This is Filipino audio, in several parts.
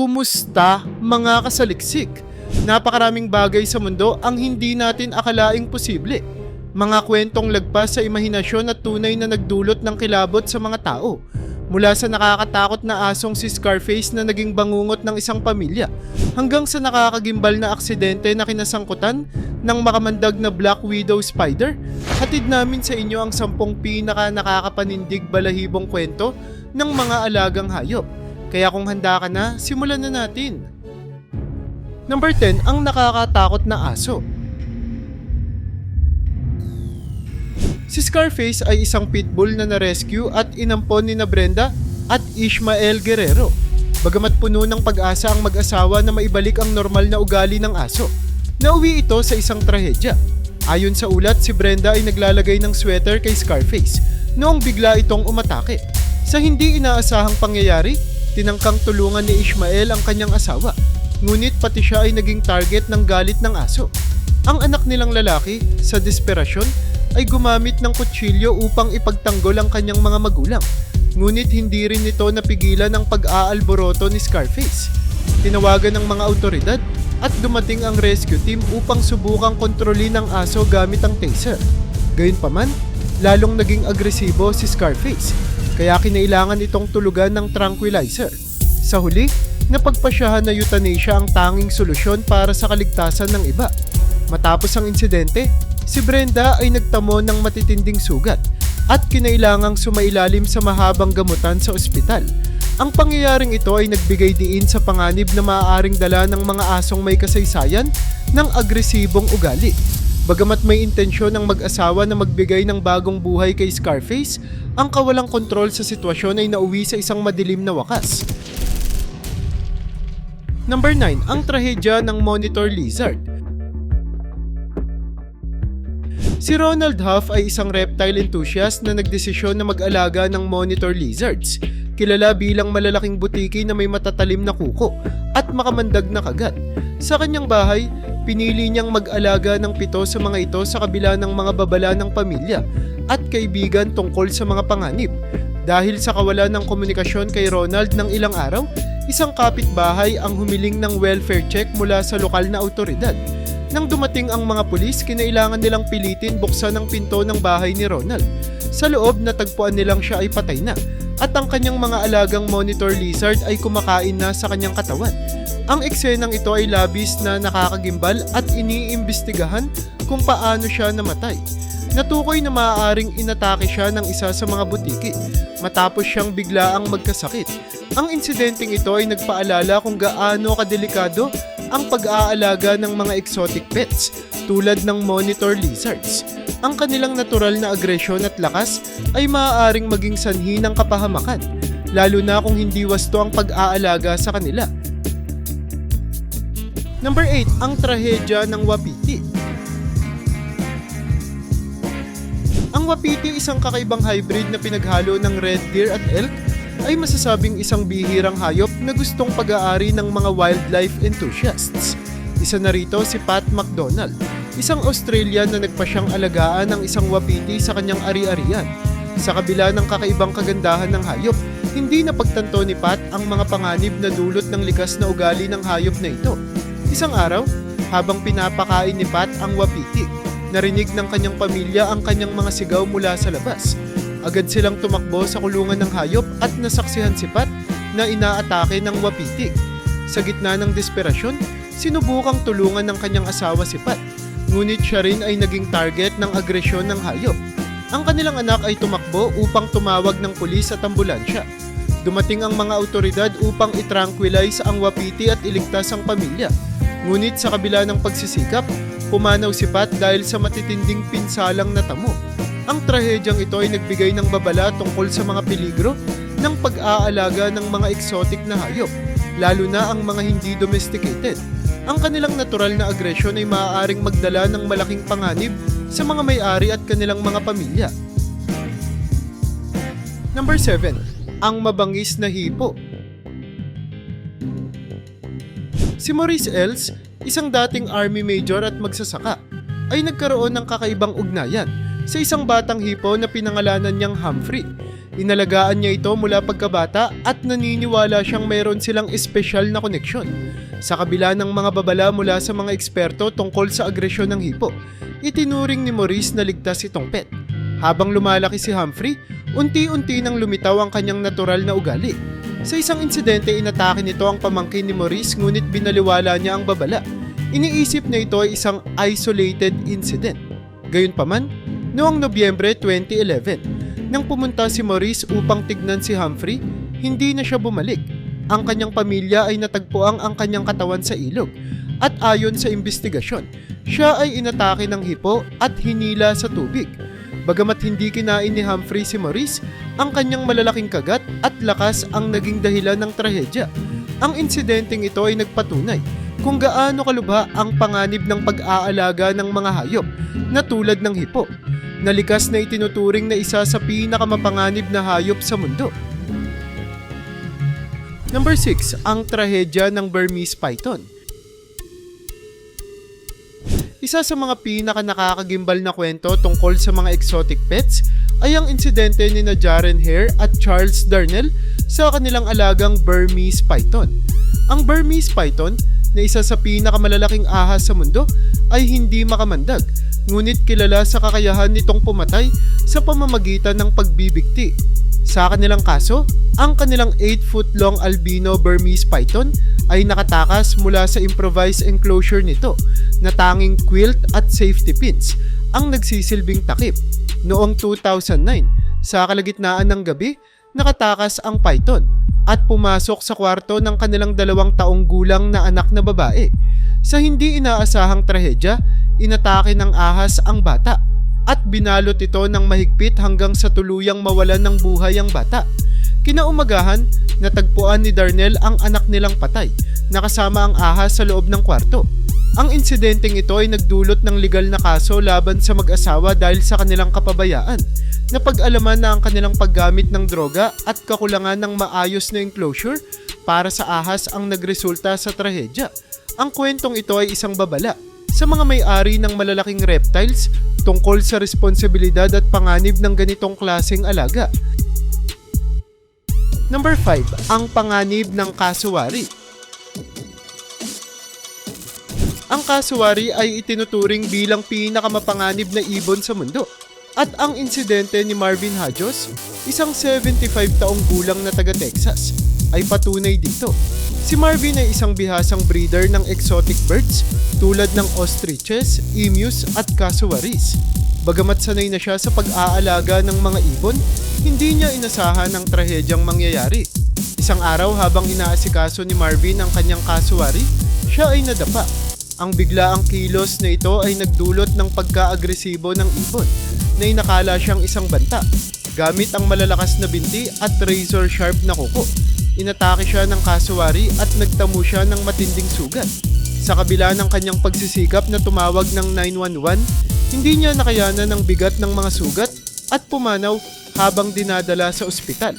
Kumusta mga kasaliksik? Napakaraming bagay sa mundo ang hindi natin akalaing posible. Mga kwentong lagpas sa imahinasyon at tunay na nagdulot ng kilabot sa mga tao. Mula sa nakakatakot na asong si Scarface na naging bangungot ng isang pamilya hanggang sa nakakagimbal na aksidente na kinasangkutan ng makamandag na Black Widow Spider, hatid namin sa inyo ang sampung pinaka nakakapanindig balahibong kwento ng mga alagang hayop. Kaya kung handa ka na, simulan na natin. Number 10, ang nakakatakot na aso. Si Scarface ay isang pitbull na na-rescue at inampon ni na Brenda at Ishmael Guerrero. Bagamat puno ng pag-asa ang mag-asawa na maibalik ang normal na ugali ng aso, nauwi ito sa isang trahedya. Ayon sa ulat, si Brenda ay naglalagay ng sweater kay Scarface noong bigla itong umatake. Sa hindi inaasahang pangyayari, tinangkang tulungan ni Ishmael ang kanyang asawa. Ngunit pati siya ay naging target ng galit ng aso. Ang anak nilang lalaki, sa desperasyon, ay gumamit ng kutsilyo upang ipagtanggol ang kanyang mga magulang. Ngunit hindi rin ito napigilan ang pag-aalboroto ni Scarface. Tinawagan ng mga autoridad at dumating ang rescue team upang subukang kontrolin ang aso gamit ang taser. Gayunpaman, lalong naging agresibo si Scarface, kaya kinailangan itong tulugan ng tranquilizer. Sa huli, napagpasyahan na euthanasia ang tanging solusyon para sa kaligtasan ng iba. Matapos ang insidente, si Brenda ay nagtamo ng matitinding sugat at kinailangang sumailalim sa mahabang gamutan sa ospital. Ang pangyayaring ito ay nagbigay diin sa panganib na maaaring dala ng mga asong may kasaysayan ng agresibong ugali. Bagamat may intensyon ng mag-asawa na magbigay ng bagong buhay kay Scarface, ang kawalang kontrol sa sitwasyon ay nauwi sa isang madilim na wakas. Number 9, ang trahedya ng Monitor Lizard. Si Ronald Huff ay isang reptile enthusiast na nagdesisyon na mag-alaga ng monitor lizards. Kilala bilang malalaking butiki na may matatalim na kuko at makamandag na kagat. Sa kanyang bahay, pinili niyang mag-alaga ng pito sa mga ito sa kabila ng mga babala ng pamilya at kaibigan tungkol sa mga panganib. Dahil sa kawalan ng komunikasyon kay Ronald ng ilang araw, isang kapitbahay ang humiling ng welfare check mula sa lokal na autoridad. Nang dumating ang mga pulis, kinailangan nilang pilitin buksan ang pinto ng bahay ni Ronald. Sa loob, natagpuan nilang siya ay patay na at ang kanyang mga alagang monitor lizard ay kumakain na sa kanyang katawan. Ang eksenang ito ay labis na nakakagimbal at iniimbestigahan kung paano siya namatay. Natukoy na maaaring inatake siya ng isa sa mga butiki matapos siyang biglaang magkasakit. Ang insidenteng ito ay nagpaalala kung gaano kadelikado ang pag-aalaga ng mga exotic pets tulad ng monitor lizards. Ang kanilang natural na agresyon at lakas ay maaaring maging sanhi ng kapahamakan, lalo na kung hindi wasto ang pag-aalaga sa kanila. Number 8, ang trahedya ng Wapiti. Ang Wapiti isang kakaibang hybrid na pinaghalo ng red deer at elk ay masasabing isang bihirang hayop na gustong pag-aari ng mga wildlife enthusiasts. Isa na rito si Pat McDonald, isang Australian na nagpasyang alagaan ng isang wapiti sa kanyang ari-arian. Sa kabila ng kakaibang kagandahan ng hayop, hindi na pagtanto ni Pat ang mga panganib na dulot ng likas na ugali ng hayop na ito. Isang araw, habang pinapakain ni Pat ang wapiti, narinig ng kanyang pamilya ang kanyang mga sigaw mula sa labas. Agad silang tumakbo sa kulungan ng hayop at nasaksihan si Pat na inaatake ng wapiti. Sa gitna ng desperasyon, sinubukang tulungan ng kanyang asawa si Pat. Ngunit siya rin ay naging target ng agresyon ng hayop. Ang kanilang anak ay tumakbo upang tumawag ng pulis at ambulansya. Dumating ang mga autoridad upang itranquilize ang wapiti at iligtas ang pamilya. Ngunit sa kabila ng pagsisikap, pumanaw si Pat dahil sa matitinding pinsalang natamo. Ang trahedyang ito ay nagbigay ng babala tungkol sa mga peligro ng pag-aalaga ng mga exotic na hayop, lalo na ang mga hindi domesticated. Ang kanilang natural na agresyon ay maaaring magdala ng malaking panganib sa mga may-ari at kanilang mga pamilya. Number 7. Ang mabangis na hipo. Si Maurice Els, isang dating army major at magsasaka, ay nagkaroon ng kakaibang ugnayan sa isang batang hipo na pinangalanan niyang Humphrey. Inalagaan niya ito mula pagkabata at naniniwala siyang mayroon silang espesyal na koneksyon. Sa kabila ng mga babala mula sa mga eksperto tungkol sa agresyon ng hipo, itinuring ni Maurice na ligtas itong pet. Habang lumalaki si Humphrey, unti-unti nang lumitaw ang kanyang natural na ugali. Sa isang insidente, inatake nito ang pamangkin ni Maurice ngunit binaliwala niya ang babala. Iniisip na ito ay isang isolated incident. Gayunpaman, noong Nobyembre 2011, nang pumunta si Maurice upang tignan si Humphrey, hindi na siya bumalik. Ang kanyang pamilya ay natagpuang ang kanyang katawan sa ilog. At ayon sa investigasyon, siya ay inatake ng hipo at hinila sa tubig. Bagamat hindi kinain ni Humphrey si Maurice, ang kanyang malalaking kagat at lakas ang naging dahilan ng trahedya. Ang insidenteng ito ay nagpatunay kung gaano kalubha ang panganib ng pag-aalaga ng mga hayop na tulad ng hipo, na likas na itinuturing na isa sa pinakamapanganib na hayop sa mundo. Number 6, ang trahedya ng Burmese python. Isa sa mga pinaka nakakagimbal na kwento tungkol sa mga exotic pets ay ang insidente ni na Jaren Hare at Charles Darnell sa kanilang alagang Burmese python. Ang Burmese python na isa sa pinakamalalaking ahas sa mundo ay hindi makamandag ngunit kilala sa kakayahan nitong pumatay sa pamamagitan ng pagbibigti. Sa kanilang kaso, ang kanilang 8-foot long albino Burmese python ay nakatakas mula sa improvised enclosure nito na tanging quilt at safety pins ang nagsisilbing takip. Noong 2009, sa kalagitnaan ng gabi, nakatakas ang python at pumasok sa kwarto ng kanilang dalawang taong gulang na anak na babae. Sa hindi inaasahang trahedya, inatake ng ahas ang bata at binalot ito ng mahigpit hanggang sa tuluyang mawalan ng buhay ang bata. Kinaumagahan, natagpuan ni Darnell ang anak nilang patay, nakasama ang ahas sa loob ng kwarto. Ang insidenteng ito ay nagdulot ng legal na kaso laban sa mag-asawa dahil sa kanilang kapabayaan. Napag-alaman na ang kanilang paggamit ng droga at kakulangan ng maayos na enclosure para sa ahas ang nagresulta sa trahedya. Ang kwentong ito ay isang babala sa mga may-ari ng malalaking reptiles tungkol sa responsibilidad at panganib ng ganitong klaseng alaga. Number 5, ang panganib ng kasuwari. Ang kasuwari ay itinuturing bilang pinakamapanganib na ibon sa mundo. At ang insidente ni Marvin Hajos, isang 75 taong gulang na taga Texas, ay patunay dito. Si Marvin ay isang bihasang breeder ng exotic birds tulad ng ostriches, emus at cassowaries. Bagamat sanay na siya sa pag-aalaga ng mga ibon, hindi niya inasahan ang trahedyang mangyayari. Isang araw habang inaasikaso ni Marvin ang kanyang cassowary, siya ay nadapa. Ang biglaang kilos na ito ay nagdulot ng pagka-agresibo ng ibon na inakala siyang isang banta. Gamit ang malalakas na binti at razor sharp na kuko, inatake siya ng kasuwari at nagtamo siya ng matinding sugat. Sa kabila ng kanyang pagsisikap na tumawag ng 911, hindi niya nakayanan ng bigat ng mga sugat at pumanaw habang dinadala sa ospital.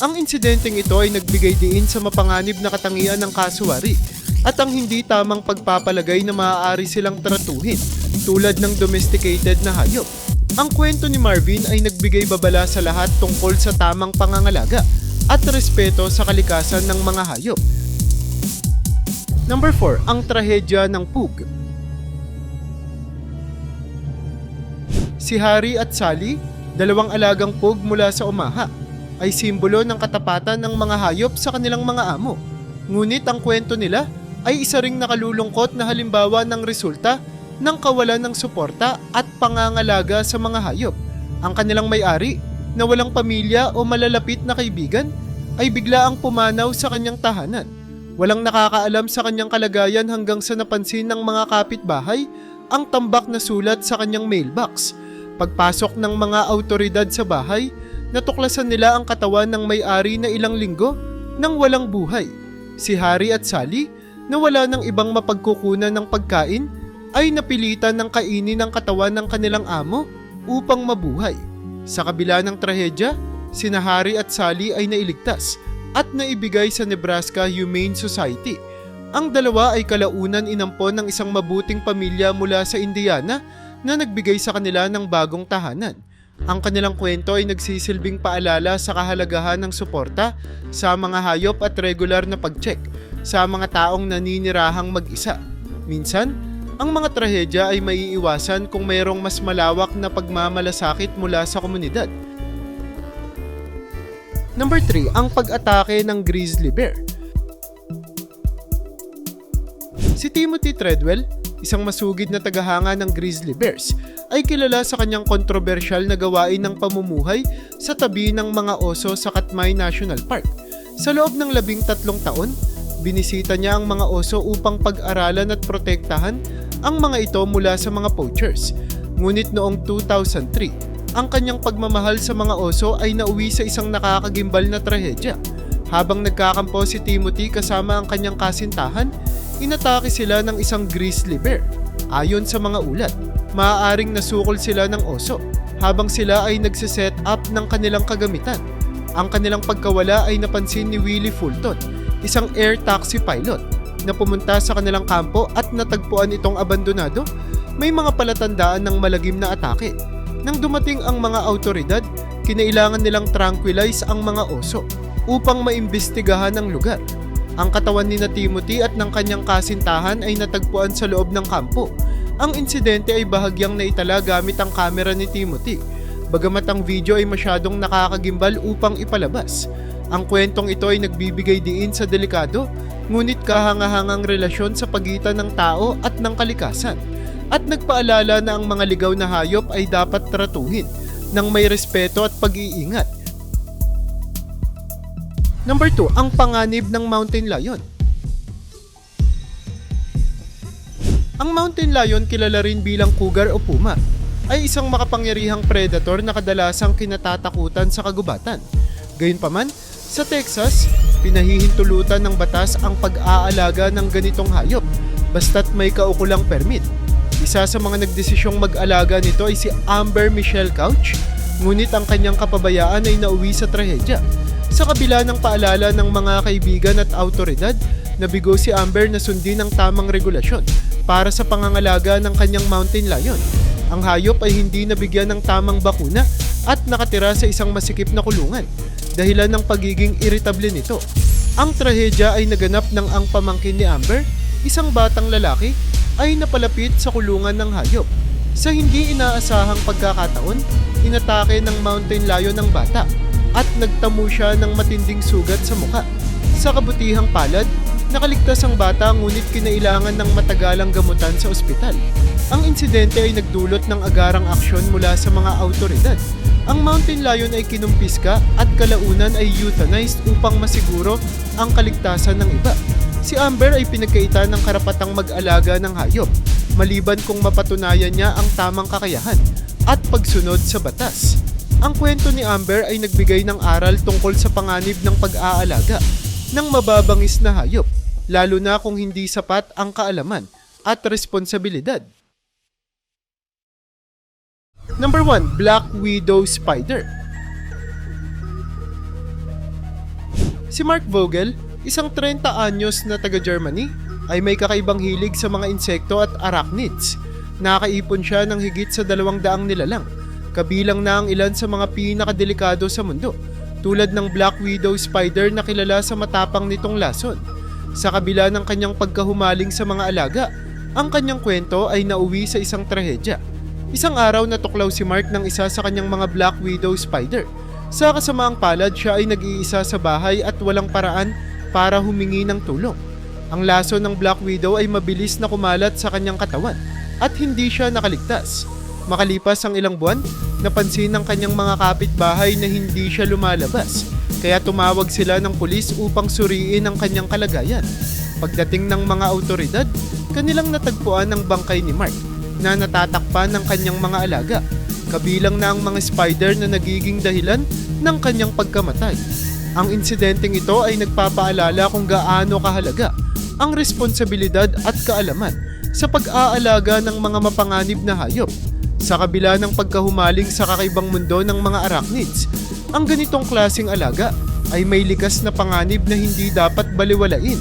Ang insidenteng ito ay nagbigay diin sa mapanganib na katangian ng kasuwari at ang hindi tamang pagpapalagay na maaari silang tratuhin tulad ng domesticated na hayop. Ang kwento ni Marvin ay nagbigay babala sa lahat tungkol sa tamang pangangalaga at respeto sa kalikasan ng mga hayop. Number 4, ang trahedya ng pug. Si Harry at Sally, dalawang alagang pug mula sa Omaha, ay simbolo ng katapatan ng mga hayop sa kanilang mga amo. Ngunit ang kwento nila ay isa ring nakalulungkot na halimbawa ng resulta ng kawalan ng suporta at pangangalaga sa mga hayop. Ang kanilang may-ari na walang pamilya o malalapit na kaibigan ay bigla ang pumanaw sa kanyang tahanan. Walang nakakaalam sa kanyang kalagayan hanggang sa napansin ng mga kapitbahay ang tambak na sulat sa kanyang mailbox. Pagpasok ng mga autoridad sa bahay, natuklasan nila ang katawan ng may-ari na ilang linggo nang walang buhay. Si Harry at Sally na wala ng ibang mapagkukunan ng pagkain ay napilitan ng kainin ang katawan ng kanilang amo upang mabuhay. Sa kabila ng trahedya, sina Harry at Sally ay nailigtas at naibigay sa Nebraska Humane Society. Ang dalawa ay kalaunan inampon ng isang mabuting pamilya mula sa Indiana na nagbigay sa kanila ng bagong tahanan. Ang kanilang kwento ay nagsisilbing paalala sa kahalagahan ng suporta sa mga hayop at regular na pag-check sa mga taong naninirahang mag-isa. Minsan, ang mga trahedya ay maiiwasan kung mayroong mas malawak na pagmamalasakit mula sa komunidad. Number 3, ang pag-atake ng grizzly bear. Si Timothy Treadwell, isang masugid na tagahanga ng grizzly bears, ay kilala sa kanyang kontrobersyal na gawain ng pamumuhay sa tabi ng mga oso sa Katmai National Park. Sa loob ng labing tatlong taon, binisita niya ang mga oso upang pag-aralan at protektahan ang mga ito mula sa mga poachers. Ngunit noong 2003, ang kanyang pagmamahal sa mga oso ay nauwi sa isang nakakagimbal na trahedya. Habang nagkakampo si Timothy kasama ang kanyang kasintahan, inatake sila ng isang grizzly bear. Ayon sa mga ulat, maaaring nasukol sila ng oso habang sila ay nagsiset up ng kanilang kagamitan. Ang kanilang pagkawala ay napansin ni Willie Fulton, isang air taxi pilot na pumunta sa kanilang kampo at natagpuan itong abandonado. May mga palatandaan ng malagim na atake. Nang dumating ang mga autoridad, kinailangan nilang tranquilize ang mga oso upang maimbestigahan ang lugar. Ang katawan ni na Timothy at ng kanyang kasintahan ay natagpuan sa loob ng kampo. Ang insidente ay bahagyang naitala gamit ang kamera ni Timothy. Bagamat ang video ay masyadong nakakagimbal upang ipalabas. Ang kwentong ito ay nagbibigay diin sa delikado, ngunit kahangahangang relasyon sa pagitan ng tao at ng kalikasan. At nagpaalala na ang mga ligaw na hayop ay dapat tratuhin ng may respeto at pag-iingat. Number 2, ang panganib ng mountain lion. Ang mountain lion kilala rin bilang cougar o puma ay isang makapangyarihang predator na kadalasang kinatatakutan sa kagubatan. Gayunpaman, sa Texas, pinahihintulutan ng batas ang pag-aalaga ng ganitong hayop basta't may kaukulang permit. Isa sa mga nagdesisyong mag-alaga nito ay si Amber Michelle Couch, ngunit ang kanyang kapabayaan ay nauwi sa trahedya. Sa kabila ng paalala ng mga kaibigan at autoridad, nabigo si Amber na sundin ang tamang regulasyon para sa pangangalaga ng kanyang mountain lion. Ang hayop ay hindi nabigyan ng tamang bakuna at nakatira sa isang masikip na kulungan dahilan ng pagiging irritable nito. Ang trahedya ay naganap ng ang pamangkin ni Amber, isang batang lalaki, ay napalapit sa kulungan ng hayop. Sa hindi inaasahang pagkakataon, inatake ng mountain lion ng bata at nagtamo siya ng matinding sugat sa muka. Sa kabutihang palad, nakaligtas ang bata ngunit kinailangan ng matagalang gamutan sa ospital. Ang insidente ay nagdulot ng agarang aksyon mula sa mga autoridad. Ang mountain lion ay kinumpiska at kalaunan ay euthanized upang masiguro ang kaligtasan ng iba. Si Amber ay pinagkaitan ng karapatang mag-alaga ng hayop, maliban kung mapatunayan niya ang tamang kakayahan at pagsunod sa batas. Ang kwento ni Amber ay nagbigay ng aral tungkol sa panganib ng pag-aalaga ng mababangis na hayop, lalo na kung hindi sapat ang kaalaman at responsibilidad. Number 1, Black Widow Spider. Si Mark Vogel, isang 30 anyos na taga-Germany, ay may kakaibang hilig sa mga insekto at arachnids. Nakaipon siya ng higit sa dalawang daang nilalang, kabilang na ang ilan sa mga pinakadelikado sa mundo, tulad ng Black Widow Spider na kilala sa matapang nitong lason. Sa kabila ng kanyang pagkahumaling sa mga alaga, ang kanyang kwento ay nauwi sa isang trahedya. Isang araw natuklaw si Mark ng isa sa kanyang mga Black Widow Spider. Sa kasamaang palad, siya ay nag-iisa sa bahay at walang paraan para humingi ng tulong. Ang laso ng Black Widow ay mabilis na kumalat sa kanyang katawan at hindi siya nakaligtas. Makalipas ang ilang buwan, napansin ng kanyang mga kapitbahay na hindi siya lumalabas. Kaya tumawag sila ng pulis upang suriin ang kanyang kalagayan. Pagdating ng mga autoridad, kanilang natagpuan ang bangkay ni Mark na natatakpan ng kanyang mga alaga. Kabilang na ang mga spider na nagiging dahilan ng kanyang pagkamatay. Ang insidenteng ito ay nagpapaalala kung gaano kahalaga ang responsibilidad at kaalaman sa pag-aalaga ng mga mapanganib na hayop. Sa kabila ng pagkahumaling sa kakaibang mundo ng mga arachnids, ang ganitong klasing alaga ay may likas na panganib na hindi dapat baliwalain